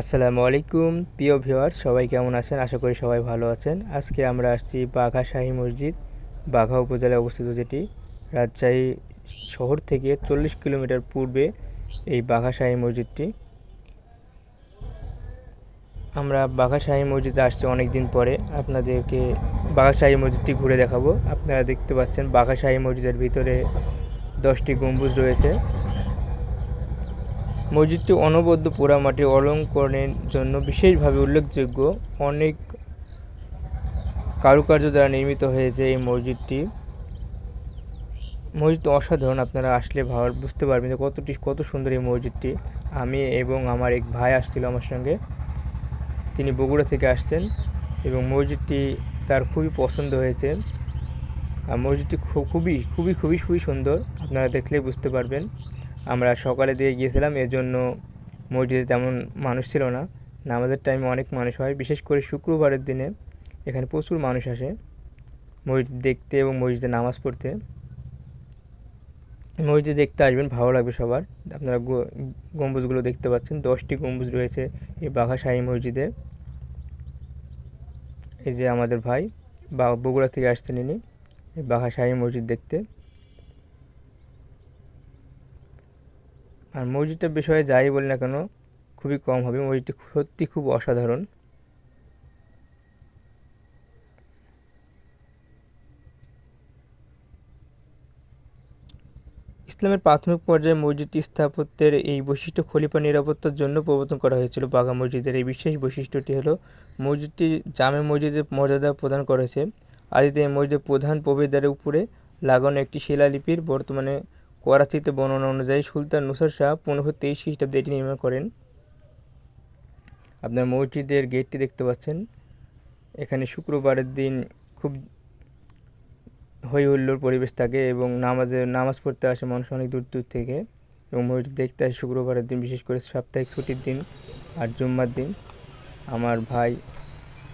আসসালামু আলাইকুম। প্রিয় ভিউয়ার্স, সবাই কেমন আছেন? আশা করি সবাই ভালো আছেন। আজকে আমরা আসছি বাঘা শাহী মসজিদ। বাঘা উপজেলায় অবস্থিত যেটি রাজশাহী শহর থেকে চল্লিশ কিলোমিটার পূর্বে এই বাঘা শাহী মসজিদটি। আমরা বাঘা শাহী মসজিদে আসছি অনেক দিন পরে। আপনাদেরকে বাঘা শাহী মসজিদটি ঘুরে দেখাবো। আপনারা দেখতে পাচ্ছেন বাঘা শাহী মসজিদের ভিতরে দশটি গম্বুজ রয়েছে। মসজিদটি অনবদ্য পোড়ামাটি অলঙ্করণের জন্য বিশেষভাবে উল্লেখযোগ্য। অনেক কারুকার্য দ্বারা নির্মিত হয়েছে এই মসজিদটি। মসজিদ অসাধারণ, আপনারা আসলে ভালো বুঝতে পারবেন যে কতটি, কত সুন্দর এই মসজিদটি। আমি এবং আমার এক ভাই আসছিল আমার সঙ্গে। তিনি বগুড়া থেকে আসছেন এবং মসজিদটি তার খুবই পছন্দ হয়েছে। আর মসজিদটি খুবই খুবই খুবই খুবই সুন্দর, আপনারা দেখলেই বুঝতে পারবেন। আমরা সকালে দিয়ে গিয়েছিলাম এর জন্য মসজিদে তেমন মানুষ ছিল না। নামাজের টাইমে অনেক মানুষ হয়, বিশেষ করে শুক্রবারের দিনে এখানে প্রচুর মানুষ আসে মসজিদ দেখতে এবং মসজিদে নামাজ পড়তে। মসজিদে দেখতে আসবেন, ভালো লাগবে সবার। আপনারা গম্বুজগুলো দেখতে পাচ্ছেন, দশটি গম্বুজ রয়েছে এই বাঘা শাহী মসজিদে। এই যে আমাদের ভাই, বা বগুড়া থেকে আসছেন ইনি, এই বাঘা শাহী মসজিদ দেখতে। আর মসজিদটার বিষয়ে যাই বলি না কেন, খুবই কম হবে। মসজিদটি সত্যি খুব অসাধারণ। ইসলামের প্রাথমিক পর্যায়ে মসজিদটি স্থাপত্যের এই বৈশিষ্ট্য খলিফা নিরাপত্তার জন্য প্রবর্তন করা হয়েছিল। বাঘা মসজিদের এই বিশেষ বৈশিষ্ট্যটি হলো, মসজিদটি জামে মসজিদের মর্যাদা প্রদান করেছে। আদিতে এই মসজিদের প্রধান প্রবেশদ্বারের উপরে লাগানো একটি শিলালিপির বর্তমানে করাচিতে বর্ণনা অনুযায়ী সুলতান নুসার শাহ পনেরোশো তেইশ খ্রিস্টাব্দে এটি নির্মাণ করেন। আপনার মসজিদের গেটটি দেখতে পাচ্ছেন। এখানে শুক্রবারের দিন খুব হই হুল্লোড় পরিবেশ থাকে এবং নামাজে, নামাজ পড়তে আসে মানুষ অনেক দূর দূর থেকে এবং মসজিদ দেখতে আসে শুক্রবারের দিন, বিশেষ করে সাপ্তাহিক ছুটির দিন আর জুম্মার দিন। আমার ভাই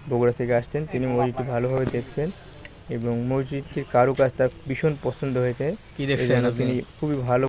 বগুড়া থেকে আসছেন, তিনি মসজিদটি ভালোভাবে দেখছেন। এবং মসজিদটির কারুকাজ তার ভীষণ পছন্দ হয়েছে। কি এই দেখছেন তিনি খুবই ভালো